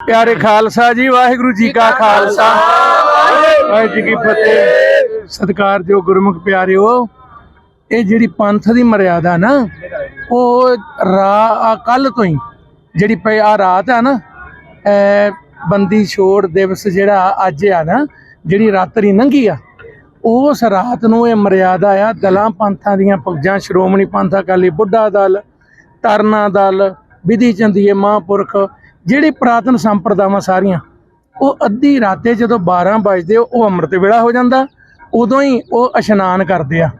ਪਿਆਰੇ ਖਾਲਸਾ ਜੀ, ਵਾਹਿਗੁਰੂ ਜੀ ਕਾ ਖਾਲਸਾ। ਵਾਹਿਗੁਰੂ ਜੀ ਕੀ ਫਤਿਹ। ਸਤਿਕਾਰਯੋਗ ਗੁਰਮੁਖ ਪਿਆਰਿਓ, ਇਹ ਜਿਹੜੀ ਪੰਥ ਦੀ ਮਰਿਆਦਾ ਨਾ, ਉਹ ਰਾ ਕੱਲ ਤੋਂ ਹੀ ਜਿਹੜੀ ਪਈ, ਆ ਰਾਤ ਆ ਨਾ ਬੰਦੀ ਛੋੜ ਦਿਵਸ ਜਿਹੜਾ ਅੱਜ ਆ ਨਾ, ਜਿਹੜੀ ਰਾਤਰੀ ਲੰਘੀ ਆ, ਉਸ ਰਾਤ ਨੂੰ ਇਹ ਮਰਿਆਦਾ ਆ, ਦਲਾਂ ਪੰਥਾਂ ਦੀਆਂ ਫੌਜਾਂ ਸ਼੍ਰੋਮਣੀ ਪੰਥ ਅਕਾਲੀ ਬੁੱਢਾ ਦਲ, ਤਰਨਾ ਦਲ, ਵਿਧੀ ਚੰਦੀਏ ਮਹਾਂਪੁਰਖ ਜਿਹੜੀ ਪ੍ਰਾਤਨ ਸੰਪਰਦਾਵਾਂ ਸਾਰੀਆਂ, ਉਹ ਅੱਧੀ ਰਾਤੇ ਜਦੋਂ 12 ਵਜਦੇ, ਉਹ ਅੰਮ੍ਰਿਤ ਵੇਲਾ ਹੋ ਜਾਂਦਾ, ਉਦੋਂ ਹੀ ਉਹ ਇਸ਼ਨਾਨ ਕਰਦੇ ਆ।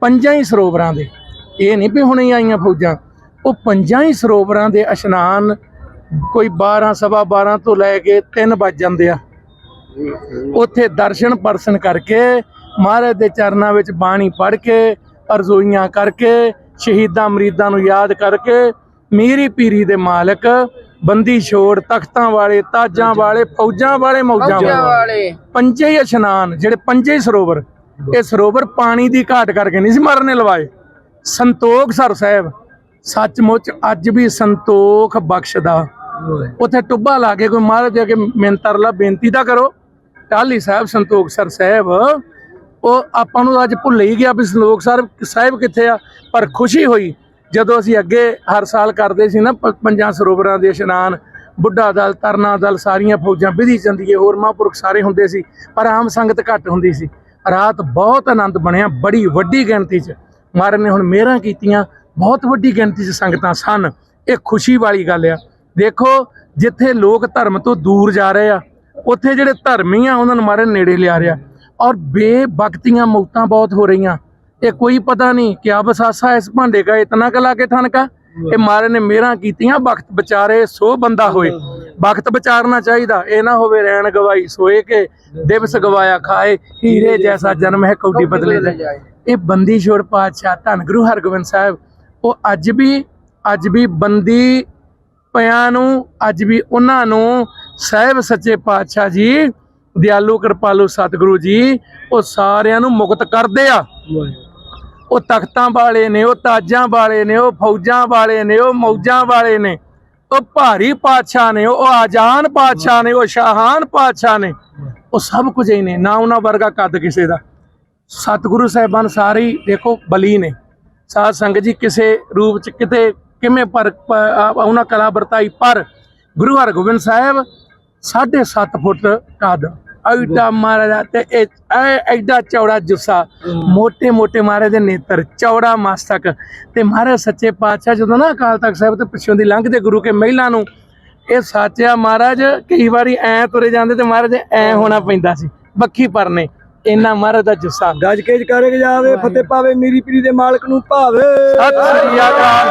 ਪੰਜਾਂ ਹੀ ਸਰੋਵਰਾਂ ਦੇ। ਇਹ ਨਹੀਂ ਵੀ ਹੁਣੇ ਆਈਆਂ ਫੌਜਾਂ। ਉਹ ਪੰਜਾਂ ਹੀ ਸਰੋਵਰਾਂ ਦੇ ਇਸ਼ਨਾਨ ਕੋਈ 12 ਸਵਾ 12 ਤੋਂ ਲੈ ਕੇ 3 ਵੱਜ ਜਾਂਦੇ ਆ। ਉੱਥੇ ਦਰਸ਼ਨ ਪਰਸਨ ਕਰਕੇ, ਮਹਾਰਾਜ ਦੇ ਚਰਨਾਂ ਵਿੱਚ ਬਾਣੀ ਪੜ੍ਹ ਕੇ, ਅਰਜ਼ੋਈਆਂ ਕਰਕੇ, ਸ਼ਹੀਦਾਂ ਮਰੀਦਾਂ ਨੂੰ ਯਾਦ ਕਰਕੇ, ਮੀਰੀ ਪੀਰੀ ਦੇ ਮਾਲਕ ਬੰਦੀ ਛੋੜ ਤਖਤਾਂ ਵਾਲੇ ਤਾਜਾਂ ਵਾਲੇ ਫੌਜਾਂ ਵਾਲੇ ਮੌਜਾਂ ਵਾਲੇ। ਪੰਜੇ ਹੀ ਇਸ਼ਨਾਨ ਜਿਹੜੇ ਪੰਜੇ ਸਰੋਵਰ। ਇਹ ਸਰੋਵਰ ਪਾਣੀ ਦੀ ਘਾਟ ਕਰਕੇ ਨਹੀਂ ਸੀ ਮਰਨੇ ਲਵਾਏ। ਸੰਤੋਖ ਸਰ ਸਾਹਿਬ ਸੱਚਮੁੱਚ ਅੱਜ ਵੀ ਸੰਤੋਖ ਬਖਸ਼ਦਾ। ਉੱਥੇ ਟੁੱਬਾ ਲਾ ਕੇ ਕੋਈ ਮਹਾਰਾਜ ਅੱਗੇ ਮਿੰਤਰਲਾ ਬੇਨਤੀ ਤਾਂ ਕਰੋ। ਟਾਲੀ ਸਾਹਿਬ ਸੰਤੋਖ ਸਰ ਸਾਹਿਬ ਉਹ ਆਪਾਂ ਨੂੰ ਅੱਜ ਭੁੱਲ ਹੀ ਗਿਆ ਵੀ ਸੰਤੋਖ ਸਰ ਸਾਹਿਬ ਕਿੱਥੇ ਆ ਪਰ ਖੁਸ਼ੀ ਹੋਈ। ਜਦੋਂ ਅਸੀਂ ਅੱਗੇ ਹਰ ਸਾਲ ਕਰਦੇ ਸੀ ਨਾ, ਪ- ਪੰਜਾਂ ਸਰੋਵਰਾਂ ਦੇ ਇਸ਼ਨਾਨ, ਬੁੱਢਾ ਦਲ ਤਰਨਾ ਦਲ, ਸਾਰੀਆਂ ਫੌਜਾਂ ਵਿਧੀ ਚੰਦੀਏ ਹੋਰ ਮਹਾਂਪੁਰਖ ਸਾਰੇ ਹੁੰਦੇ ਸੀ, ਪਰ ਆਮ ਸੰਗਤ ਘੱਟ ਹੁੰਦੀ ਸੀ। ਰਾਤ ਬਹੁਤ ਆਨੰਦ ਬਣਿਆ, ਬੜੀ ਵੱਡੀ ਗਿਣਤੀ 'ਚ। ਮਹਾਰਾਜ ਨੇ ਹੁਣ ਮਿਹਰਾਂ ਕੀਤੀਆਂ, ਬਹੁਤ ਵੱਡੀ ਗਿਣਤੀ 'ਚ ਸੰਗਤਾਂ ਸਨ। ਇਹ ਖੁਸ਼ੀ ਵਾਲੀ ਗੱਲ ਆ। ਦੇਖੋ, ਜਿੱਥੇ ਲੋਕ ਧਰਮ ਤੋਂ ਦੂਰ ਜਾ ਰਹੇ ਆ, ਉੱਥੇ ਜਿਹੜੇ ਧਰਮੀ ਆ, ਉਹਨਾਂ ਨੂੰ ਮਹਾਰਾਜ ਨੇੜੇ ਲਿਆ ਰਿਹਾ। ਔਰ ਬੇਵਕਤੀਆਂ ਮੌਤਾਂ ਬਹੁਤ ਹੋ ਰਹੀਆਂ। ਇਹ ਕੋਈ ਪਤਾ ਨਹੀਂ ਕਿ ਬਸਾਸਾ ਇਸ ਭਾਂਡੇ ਕਾ ਇਤਨਾ ਕਲਾ ਕੇ ਥਨਕਾ ਇਹ ਮਾਰੇ ਨੇ ਮੇਰਾ ਕੀਤੀਆਂ ਵਕਤ ਵਿਚਾਰੇ ਸੋ ਬੰਦਾ ਹੋਏ। ਵਕਤ ਵਿਚਾਰਨਾ ਚਾਹੀਦਾ ਇਹ ਨਾ ਹੋਵੇ ਰਹਿਣ ਗਵਾਈ ਸੋਏ ਕੇ ਦਿਵਸ ਗਵਾਇਆ ਖਾਏ ਹੀਰੇ ਜੈਸਾ ਜਨਮ ਹੈ ਕੌਡੀ ਬਦਲੇ ਜਾਏ। ਇਹ ਬੰਦੀ ਛੋੜ ਪਾਤਸ਼ਾਹ ਧੰਨ ਗੁਰੂ ਹਰਗੋਬਿੰਦ ਸਾਹਿਬ ਉਹ ਅੱਜ ਵੀ ਅੱਜ ਵੀ ਬੰਦੀ ਪਿਆਂ ਨੂੰ ਅੱਜ ਵੀ ਉਹਨਾਂ ਨੂੰ ਸਾਹਿਬ ਸੱਚੇ ਪਾਤਸ਼ਾਹ ਜੀ ਦਿਆਲੂ ਕਿਰਪਾਲੂ ਸਤਿਗੁਰੂ ਜੀ ਉਹ ਸਾਰਿਆਂ ਨੂੰ ਮੁਕਤ ਕਰਦੇ ਆ। ਉਹ ਤਖਤਾਂ ਵਾਲੇ ਨੇ, ਉਹ ਤਾਜਾਂ ਵਾਲੇ ਨੇ, ਉਹ ਫੌਜਾਂ ਵਾਲੇ ਨੇ, ਉਹ ਮੌਜਾਂ ਵਾਲੇ ਨੇ, ਉਹ ਭਾਰੀ ਪਾਤਸ਼ਾਹ ਨੇ, ਉਹ ਆਜ਼ਾਨ ਪਾਤਸ਼ਾਹ ਨੇ, ਉਹ ਸ਼ਾਹਾਨ ਪਾਤਸ਼ਾਹ ਨੇ, ਉਹ ਸਭ ਕੁਝ ਹੀ ਨੇ, ਨਾ ਉਹਨਾਂ ਵਰਗਾ ਕੱਦ ਕਿਸੇ ਦਾ। ਸਤਿਗੁਰੂ ਸਾਹਿਬਾਨ ਸਾਰੇ ਦੇਖੋ ਬਲੀ ਨੇ। ਸਾਧ ਸੰਗਤ ਜੀ ਕਿਸੇ ਰੂਪ ਚ ਕਿਤੇ ਕਿਵੇਂ ਪਰ ਉਹਨਾਂ ਕਲਾ ਵਰਤਾਈ, ਪਰ ਗੁਰੂ ਹਰਗੋਬਿੰਦ ਸਾਹਿਬ 7.5 ਫੁੱਟ ਕੱਦ અવડા મહારાજા તે એડા ચૌડા જુસ્સા મોટે મોટે મહારાજ ਦੇ ਨੇਤਰ ਚੌੜਾ ਮਸਤਕ। ਤੇ ਮਹਾਰਾਜ ਸੱਚੇ ਪਾਤਸ਼ਾਹ ਜਦੋਂ ਨਾ ਅਕਾਲ ਤਖਤ ਸਾਹਿਬ ਤੋਂ ਪਿੱਛੋਂ ਦੀ ਲੰਘਦੇ ਗੁਰੂ ਕੇ ਮਹਿਲਾ ਨੂੰ ਇਹ ਸਾਚਿਆ ਮਹਾਰਾਜ ਕਈ ਵਾਰੀ ਐ ਤੁਰੇ ਜਾਂਦੇ ਤੇ ਮਹਾਰਾਜ ਐ ਹੋਣਾ ਪੈਂਦਾ ਸੀ ਬੱਖੀ ਪਰਨੇ ਇੰਨਾ ਮਹਾਰਾਜ ਦਾ ਜੁੱਸਾ। ਗੱਜ ਕੇਜ ਕਰਕੇ ਜਾਵੇ ਫਤਿਹ ਪਾਵੇ ਮੇਰੀ ਪੀਰੀ ਦੇ ਮਾਲਕ ਨੂੰ ਭਾਵੇ। ਸਤਿ ਸ੍ਰੀ ਅਕਾਲ।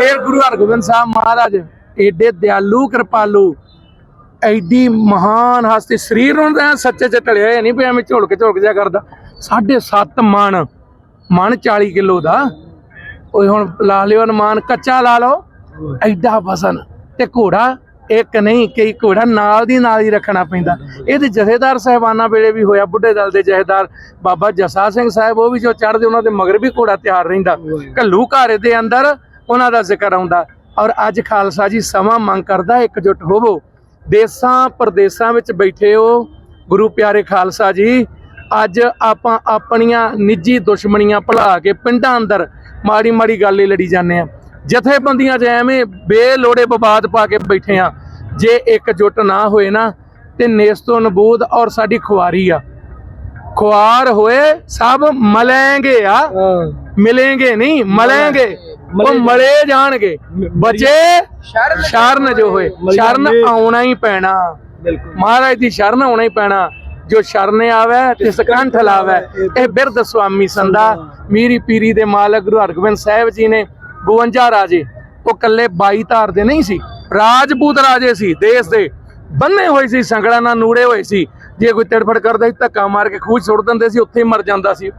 ਫਿਰ ਗੁਰੂ ਹਰਗੋਬਿੰਦ ਸਾਹਿਬ ਮਹਾਰਾਜ ਏਡੇ ਦਿਆਲੂ ਕਿਰਪਾਲੂ। ਐਡੀ ਮਹਾਨ ਹਸਤੀ, ਸਰੀਰ ਨੂੰ ਸੱਚੇ ਚ ਢਲਿਆ ਇਹ ਨਹੀਂ ਵੀ ਐਵੇਂ ਝੁਲਕ ਝੁਲਕ ਜਿਆ ਕਰਦਾ। 7.5 ਮਣ ਮਣ 40 ਕਿਲੋ ਦਾ। ਓਏ ਹੁਣ ਲਾ ਲਿਓ ਅਨੁਮਾਨ, ਕੱਚਾ ਲਾ ਲਓ। ਐਡਾ ਵਸਨ ਤੇ ਘੋੜਾ, ਇੱਕ ਨਹੀਂ, ਕਈ ਘੋੜਾ ਨਾਲ ਦੀ ਨਾਲ ਹੀ ਰੱਖਣਾ ਪੈਂਦਾ। ਇਹਦੇ ਜਥੇਦਾਰ ਸਾਹਿਬਾਨਾਂ ਵੇਲੇ ਵੀ ਹੋਇਆ, ਬੁੱਢੇ ਦਲ ਦੇ ਜਥੇਦਾਰ ਬਾਬਾ ਜਸਾ ਸਿੰਘ ਸਾਹਿਬ, ਉਹ ਵੀ ਜੋ ਚੜਦੇ ਉਹਨਾਂ ਦੇ ਮਗਰ ਵੀ ਘੋੜਾ ਤਿਆਰ ਰਹਿੰਦਾ। ਕੱਲੂ ਘਾਰੇ ਦੇ ਅੰਦਰ ਉਹਨਾਂ ਦਾ ਜ਼ਿਕਰ ਆਉਂਦਾ। ਔਰ ਅੱਜ ਖਾਲਸਾ ਜੀ ਸਮਾਂ ਮੰਗ ਕਰਦਾ, ਇਕਜੁੱਟ ਹੋਵੋ। ਦੇਸਾਂ ਪ੍ਰਦੇਸਾਂ ਵਿੱਚ ਬੈਠੇ ਹੋ ਗੁਰੂ ਪਿਆਰੇ ਖਾਲਸਾ ਜੀ ਅੱਜ ਆਪਾਂ ਆਪਣੀਆਂ ਨਿੱਜੀ ਦੁਸ਼ਮਣੀਆਂ ਭੁਲਾ ਕੇ ਪਿੰਡਾਂ ਅੰਦਰ ਮਾੜੀ ਮਾੜੀ ਗੱਲ ਹੀ ਲੜੀ ਜਾਂਦੇ ਆ ਜਥੇਬੰਦੀਆਂ 'ਚ ਐਵੇਂ ਬੇਲੋੜੇ ਵਿਵਾਦ ਪਾ ਕੇ ਬੈਠੇ ਆ ਜੇ ਇਕਜੁੱਟ ਨਾ ਹੋਏ ਨਾ ਤੇ ਨੇਸਤੋ ਨਬੂਦ ਔਰ ਸਾਡੀ ਖੁਆਰੀ ਆ। ਖੁਆਰ ਹੋਏ ਸਭ ਮਲੇਂਗੇ ਆ। ਮਿਲेंगे ਨਹੀਂ ਮਲेंगे ਉਹ ਮਲੇ ਜਾਣਗੇ। ਬਚੇ ਸ਼ਰਨ ਜੋ ਹੋਏ ਸ਼ਰਨ ਆਉਣਾ ਹੀ ਪੈਣਾ। ਬਿਲਕੁਲ। ਮਹਾਰਾਜ ਦੀ ਸ਼ਰਨ ਆਉਣਾ ਹੀ ਪੈਣਾ। ਜੋ ਸ਼ਰਨ ਆਵੇ ਤਿਸ ਕੰਠ ਲਾਵੇ ਇਹ ਬਿਰਧ ਸੁਆਮੀ ਸੰਦਾ ਮੀਰੀ ਪੀਰੀ ਦੇ ਮਾਲਕ ਗੁਰੂ ਹਰਗੋਬਿੰਦ ਸਾਹਿਬ ਜੀ ਨੇ 52 ਰਾਜੇ ਉਹ ਕੱਲੇ 22 ਧਾਰ ਦੇ ਨਹੀਂ ਸੀ ਰਾਜਪੂਤ ਰਾਜੇ ਸੀ ਦੇਸ਼ ਦੇ। ਬੰਨੇ ਹੋਏ ਸੀ ਸੰਗਲਾਂ ਨਾਲ ਨੂੜੇ ਹੋਏ ਸੀ। ਜੇ ਕੋਈ ਤੜਫੜ ਕਰਦਾ ਸੀ ਧੱਕਾ ਮਾਰ ਕੇ ਖੂਜ ਸੁੱਟ ਦਿੰਦੇ ਸੀ ਉੱਥੇ ਹੀ ਮਰ ਜਾਂਦਾ ਸੀ।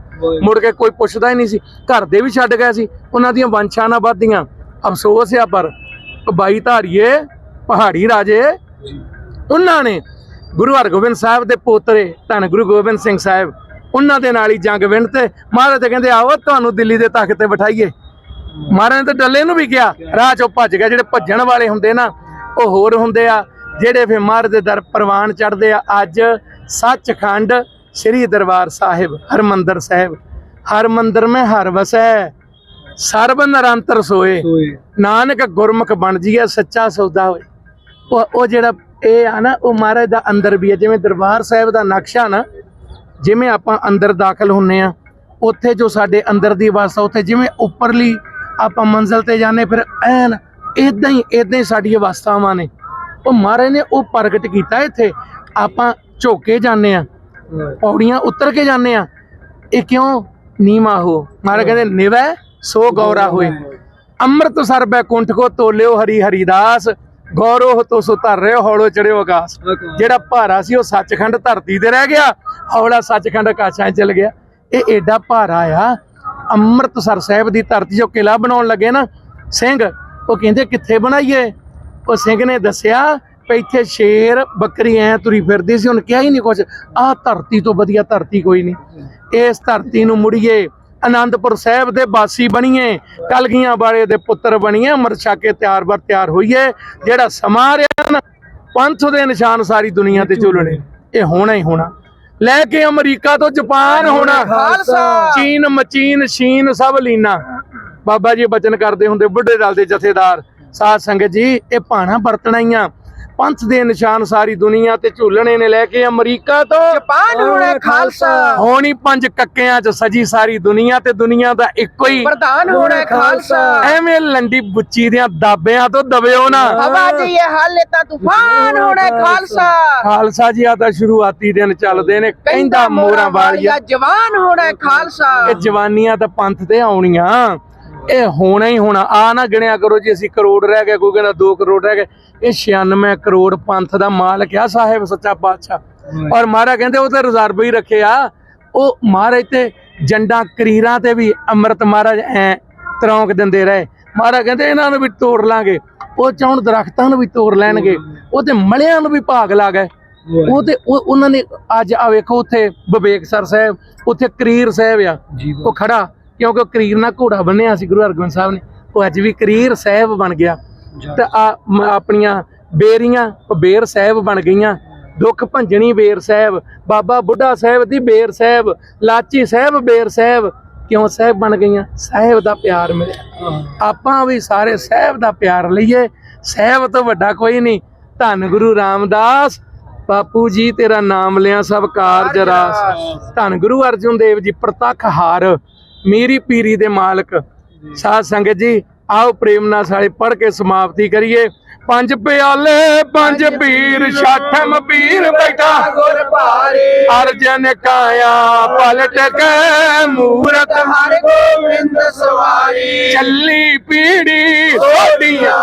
ਮੁੜ ਕੇ ਕੋਈ ਪੁੱਛਦਾ ਹੀ ਨਹੀਂ ਸੀ। ਘਰ ਦੇ ਵੀ ਛੱਡ ਗਏ ਸੀ। ਉਹਨਾਂ ਦੀਆਂ ਵੰਸ਼ਾਂ ਨਾ ਵੱਧਦੀਆਂ। ਅਫਸੋਸ ਆ ਪਰ ਬਾਈ ਧਾਰੀਏ ਪਹਾੜੀ ਰਾਜੇ ਉਹਨਾਂ ਨੇ ਗੁਰੂ ਹਰਗੋਬਿੰਦ ਸਾਹਿਬ ਦੇ ਪੋਤਰੇ ਧੰਨ ਗੁਰੂ ਗੋਬਿੰਦ ਸਿੰਘ ਸਾਹਿਬ ਉਹਨਾਂ ਦੇ ਨਾਲ ਹੀ ਜੰਗ ਵਿੰਨ ਤੇ ਮਹਾਰਾਜ ਤੇ ਕਹਿੰਦੇ ਆਓ ਤੁਹਾਨੂੰ ਦਿੱਲੀ ਦੇ ਤਖਤ ਤੇ ਬਿਠਾਈਏ। ਮਹਾਰਾਜ ਨੇ ਤਾਂ ਡੱਲੇ ਨੂੰ ਵੀ ਕਿਹਾ ਰਾਹ ਚੋਂ ਭੱਜ ਗਿਆ। ਜਿਹੜੇ ਭੱਜਣ ਵਾਲੇ ਹੁੰਦੇ ਨਾ ਉਹ ਹੋਰ ਹੁੰਦੇ ਆ। ਜਿਹੜੇ ਫੇ ਮਹਾਰਾਜ ਦੇ ਦਰ ਪ੍ਰਵਾਨ ਚੜਦੇ ਆ ਅੱਜ ਸੱਚਖੰਡ ਸ੍ਰੀ ਦਰਬਾਰ ਸਾਹਿਬ ਹਰਮੰਦਰ ਸਾਹਿਬ। ਹਰਮੰਦਰ ਮੈਂ ਹਰ ਵਸੈ ਸਰਬ ਨਿਰੰਤਰ ਸੋਏ। ਨਾਨਕ ਗੁਰਮੁਖ ਬਣ ਜੀਏ ਸੱਚਾ ਸੌਦਾ ਹੋਏ। ਉਹ ਉਹ ਜਿਹੜਾ ਇਹ ਆ ਨਾ ਉਹ ਮਹਾਰਾਜ ਦਾ ਅੰਦਰ ਵੀ ਹੈ ਜਿਵੇਂ ਦਰਬਾਰ ਸਾਹਿਬ ਦਾ ਨਕਸ਼ਾ ਨਾ ਜਿਵੇਂ ਆਪਾਂ ਅੰਦਰ ਦਾਖਲ ਹੁੰਨੇ ਆ ਉੱਥੇ ਜੋ ਸਾਡੇ ਅੰਦਰ ਦੀ ਅਵਸਥਾ ਉੱਥੇ ਜਿਵੇਂ ਉੱਪਰਲੀ ਆਪਾਂ ਮੰਜ਼ਲ ਤੇ ਜਾਂਦੇ ਫਿਰ ਐਨ ਇਦਾਂ ਹੀ ਇਦਾਂ ਹੀ ਸਾਡੀ ਅਵਸਥਾਵਾਂ ਨੇ। ਉਹ ਮਹਾਰਾਜ ਨੇ ਉਹ ਪ੍ਰਗਟ ਕੀਤਾ ਇੱਥੇ। ਆਪਾਂ ਝੋਕੇ ਜਾਂਦੇ ਆ ਪੌੜੀਆਂ ਉਤਰ ਕੇ ਜਾਂਦੇ ਆ ਇਹ ਕਿਉਂ? ਨੀਮਾ ਹੋ। ਮਹਾਰਾਜ ਕਹਿੰਦੇ, ਨਿਵੈ ਸੋ ਗੌਰਾ ਹੋਏ। ਅੰਮ੍ਰਿਤ ਸਰ ਬੈਕੁੰਠ ਕੋ ਤੋਲਿਓ ਹਰੀ ਹਰੀਦਾਸ। ਗੌਰਵ ਤੋ ਸੋ ਧਰ ਰਿਓ, ਹੌਲੋ ਚੜਿਓ ਆਕਾਸ਼ ਜਿਹੜਾ ਭਾਰਾ ਸੀ, ਉਹ ਸੱਚਖੰਡ ਧਰਤੀ ਤੇ ਰਹਿ ਗਿਆ। ਹੌਲਾ ਸੱਚਖੰਡ ਆਕਾਸ਼ਾਂ 'ਚ ਚਲ ਗਿਆ। ਇਹ ਏਡਾ ਭਾਰਾ ਆ। ਅੰਮ੍ਰਿਤਸਰ ਸਾਹਿਬ ਦੀ ਧਰਤੀ ਜੋ ਕਿਲਾ ਬਣਾਉਣ ਲੱਗੇ ਨਾ। ਸਿੰਘ, ਉਹ ਕਹਿੰਦੇ, ਕਿੱਥੇ ਬਣਾਈਏ? ਉਹ ਸਿੰਘ ਨੇ ਦੱਸਿਆ ਵੀ ਇੱਥੇ ਸ਼ੇਰ ਬੱਕਰੀ ਐ ਤੁਰੀ ਫਿਰਦੀ ਸੀ ਹੁਣ ਕਿਹਾ ਹੀ ਨਹੀਂ ਕੁਝ ਆਹ ਧਰਤੀ ਤੋਂ ਵਧੀਆ ਧਰਤੀ ਕੋਈ ਨਹੀਂ। ਇਸ ਧਰਤੀ ਨੂੰ ਮੁੜੀਏ ਆਨੰਦਪੁਰ ਸਾਹਿਬ ਦੇ ਬਾਸੀ ਬਣੀਏ ਕਲਗੀਆਂ ਵਾਲੇ ਦੇ ਪੁੱਤਰ ਬਣੀਏ ਅੰਮ੍ਰਿਤ ਛਕ ਕੇ ਤਿਆਰ ਬਰ ਤਿਆਰ ਹੋਈਏ ਜਿਹੜਾ ਸਮਾਂ ਰਿਹਾ ਨਾ ਪੰਥ ਦੇ ਨਿਸ਼ਾਨ ਸਾਰੀ ਦੁਨੀਆ ਤੇ ਝੁਲਣੇ। ਇਹ ਹੋਣਾ ਹੀ ਹੋਣਾ। ਲੈ ਕੇ ਅਮਰੀਕਾ ਤੋਂ ਜਾਪਾਨ ਹੋਣਾ। ਖਾਲਸਾ। ਚੀਨ ਮਚੀਨ ਸ਼ੀਨ ਸਭ ਲੀਨਾ। ਬਾਬਾ ਜੀ ਬਚਨ ਕਰਦੇ ਹੁੰਦੇ ਬੁੱਢੇ ਦਲ ਦੇ ਜਥੇਦਾਰ। ਸਾਧ ਸੰਗਤ ਜੀ ਇਹ ਭਾਣਾ ਵਰਤਣਾ ਹੀ ਆ। ਪੰਥ ਦੇ ਨਿਸ਼ਾਨ ਸਾਰੀ ਦੁਨੀਆ ਤੇ ਝੂਲਣੇ ਨੇ ਲੈ ਕੇ ਅਮਰੀਕਾ ਤੋਂ। ਜਪਾਨ ਹੋਣਾ ਖਾਲਸਾ। ਹੋਣੀ ਪੰਜ ਕੱਕਿਆਂ 'ਚ ਸਜੀ ਸਾਰੀ ਦੁਨੀਆ ਤੇ ਦੁਨੀਆ ਦਾ ਇੱਕੋ ਹੀ। ਪ੍ਰਧਾਨ ਹੋਣਾ ਖਾਲਸਾ। ਐਵੇਂ ਲੰਡੀ ਬੁੱਚੀ ਦੀਆਂ ਦਾਬਿਆਂ ਤੋਂ ਦਬਿਓ ਨਾ। ਹਵਾ ਦੀ ਇਹ ਹਾਲੇ ਤਾਂ ਤੂਫਾਨ ਹੋਣਾ ਖਾਲਸਾ। ਖਾਲਸਾ। ਜੀ ਆ ਤਾਂ ਸ਼ੁਰੂਆਤੀ ਦਿਨ ਚੱਲਦੇ ਨੇ। ਕਹਿੰਦਾ ਮੋਰਾਂ ਵਾਲੀਆ। ਜਵਾਨ ਹੋਣਾ ਖਾਲਸਾ। ਇਹ ਜਵਾਨੀਆਂ ਤਾਂ ਪੰਥ ਤੇ ਆਉਣੀਆਂ। ਇਹ ਹੋਣਾ ਹੀ ਹੋਣਾ। ਆ ਨਾ ਗਿਣਿਆ ਕਰੋ ਜੀ ਅਸੀਂ ਕਰੋੜ ਰਹਿ ਗਏ ਕੋਈ ਕਹਿੰਦਾ 2 ਕਰੋੜ ਰਹਿ ਗਏ। ਇਹ 96 ਕਰੋੜ ਪੰਥ ਦਾ ਮਾਲਕ ਆ ਸਾਹਿਬ ਸੱਚਾ ਪਾਤਸ਼ਾਹ। ਔਰ ਮਹਾਰਾਜ ਕਹਿੰਦੇ ਉਹ ਤੇ ਰਿਜ਼ਰਵ ਹੀ ਰੱਖਿਆ ਉਹ ਮਹਾਰਾਜ ਤੇ ਜੰਡਾਂ ਕਰੀਰਾਂ ਤੇ ਵੀ ਅੰਮ੍ਰਿਤ ਮਹਾਰਾਜ ਐ ਤਰੌਂਕ ਦਿੰਦੇ ਰਹੇ। ਮਹਾਰਾਜ ਕਹਿੰਦੇ ਇਹਨਾਂ ਨੂੰ ਵੀ ਤੋੜ ਲਾਂਗੇ। ਉਹ ਚਾਹਣ ਦਰਖਤਾਂ ਨੂੰ ਵੀ ਤੋੜ ਲੈਣਗੇ। ਉਹ ਤੇ ਮਲਿਆਂ ਨੂੰ ਵੀ ਭਾਗ ਲਾ ਗਏ। ਉਹ ਤੇ ਉਹ ਉਹਨਾਂ ਨੇ ਅੱਜ ਆ ਵੇਖੋ ਉੱਥੇ ਵਿਵੇਕਸਰ ਸਾਹਿਬ ਉੱਥੇ ਕਰੀਰ ਸਾਹਿਬ ਆ। ਉਹ ਖੜਾ। ਕਿਉਂਕਿ ਉਹ ਕਰੀਰ ਨਾਲ ਘੋੜਾ ਬੰਨਿਆ ਸੀ ਗੁਰੂ ਹਰਗੋਬਿੰਦ ਸਾਹਿਬ ਨੇ। ਉਹ ਅੱਜ ਵੀ ਕਰੀਰ ਸਾਹਿਬ ਬਣ ਗਿਆ। ਤੇ ਆਪਣੀਆਂ ਬੇਰੀਆਂ ਉਹ ਬੇਰ ਸਾਹਿਬ ਬਣ ਗਈਆਂ। ਦੁੱਖ ਭੰਜਣੀ ਬੇਰ ਸਾਹਿਬ ਬਾਬਾ ਬੁੱਢਾ ਸਾਹਿਬ ਦੀ ਬੇਰ ਸਾਹਿਬ ਲਾਚੀ ਸਾਹਿਬ ਬੇਰ ਸਾਹਿਬ ਕਿਉਂ ਸਾਹਿਬ ਬਣ ਗਈਆਂ? ਸਾਹਿਬ ਦਾ ਪਿਆਰ ਮਿਲਿਆ। ਆਪਾਂ ਵੀ ਸਾਰੇ ਸਾਹਿਬ ਦਾ ਪਿਆਰ ਲਈਏ। ਸਾਹਿਬ ਤੋਂ ਵੱਡਾ ਕੋਈ ਨਹੀਂ। ਧੰਨ ਗੁਰੂ ਰਾਮਦਾਸ ਬਾਪੂ ਜੀ ਤੇਰਾ ਨਾਮ ਲਿਆ ਸਭ ਕਾਰਜ ਰਾਸ। ਧੰਨ ਗੁਰੂ ਅਰਜਨ ਦੇਵ ਜੀ ਪ੍ਰਤੱਖ ਹਾਰ। ਮੇਰੀ ਪੀਰੀ ਦੇ ਮਾਲਕ। ਸਾਧ ਸੰਗਤ ਜੀ ਆਓ ਪ੍ਰੇਮ ਨਾਲ ਸਾਰੇ ਪੜ ਕੇ ਸਮਾਪਤੀ ਕਰੀਏ। ਪੰਜ ਪਿਆਲੇ ਪੰਜ ਪੀਰ ਛਾਠਮ ਪੀਰ ਬੈਠਾ। ਗੁਰ ਭਾਰੇ। ਅਰਜਨ ਕਾਇਆ ਪਲਟ ਕੇ ਮੂਰਤ। ਹਰ ਗੋਬਿੰਦ ਸਵਾਰੀ। ਚੱਲੀ ਪੀੜੀ ਸੋਡੀਆਂ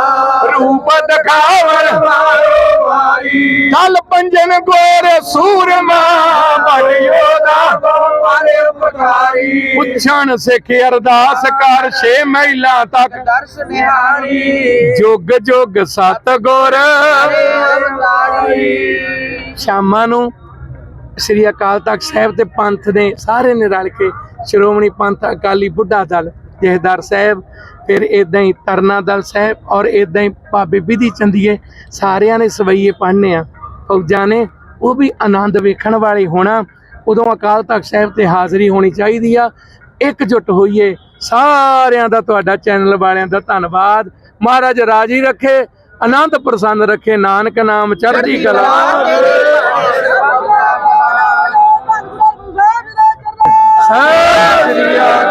ਰੂਪ ਦਿਖਾਵਣ। ਮਾਰੋ ਵਾਰੀ। ਕੱਲ ਪੰਜਨ ਗੋਰ ਸੂਰਮਾ। ਪਠਾਰੀ ਪੁੱਛਣ ਸਿੱਖ ਅਰਦਾਸ ਕਰ ਛੇ ਮਹਿਲਾ ਤੱਕ। ਦਰਸ ਨਿਹਾਰੀ। ਜੁਗ ਜੁਗ ਸਤ ਗੁਰ ਸ਼ਾਮਾਂ ਨੂੰ ਸ੍ਰੀ ਅਕਾਲ ਤਖਤ ਸਾਹਿਬ ਤੇ ਪੰਥ ਨੇ ਸਾਰੇ ਨੇ ਰਲ ਕੇ ਸ਼੍ਰੋਮਣੀ ਪੰਥ ਅਕਾਲੀ ਬੁੱਢਾ ਦਲ ਜਹੇਦਾਰ ਸਾਹਿਬ ਫਿਰ ਇਦਾਂ ਹੀ ਤਰਨਾ ਦਲ ਸਾਹਿਬ ਔਰ ਇਦਾਂ ਹੀ ਬਾਬੇ ਵਿਧੀ ਚੰਦੀਏ ਸਾਰਿਆਂ ਨੇ ਸਵਈਏ ਪੜ੍ਹਨੇ ਆ ਫੌਜਾਂ ਨੇ ਉਹ ਵੀ ਆਨੰਦ ਵੇਖਣ ਵਾਲੇ ਹੋਣਾ। ਉਦੋਂ ਅਕਾਲ ਤਖਤ ਸਾਹਿਬ ਤੇ ਹਾਜ਼ਰੀ ਹੋਣੀ ਚਾਹੀਦੀ ਆ। ਇਕਜੁੱਟ ਹੋਈਏ। ਸਾਰਿਆਂ ਦਾ ਤੁਹਾਡਾ ਚੈਨਲ ਵਾਲਿਆਂ ਦਾ ਧੰਨਵਾਦ। ਮਹਾਰਾਜ ਰਾਜੀ ਰੱਖੇ ਆਨੰਦ ਪ੍ਰਸੰਨ ਰੱਖੇ। ਨਾਨਕ ਨਾਮ ਚੜ੍ਹਦੀ ਕਲਾ ਸਤਿ ਸ੍ਰੀ ਅਕਾਲ।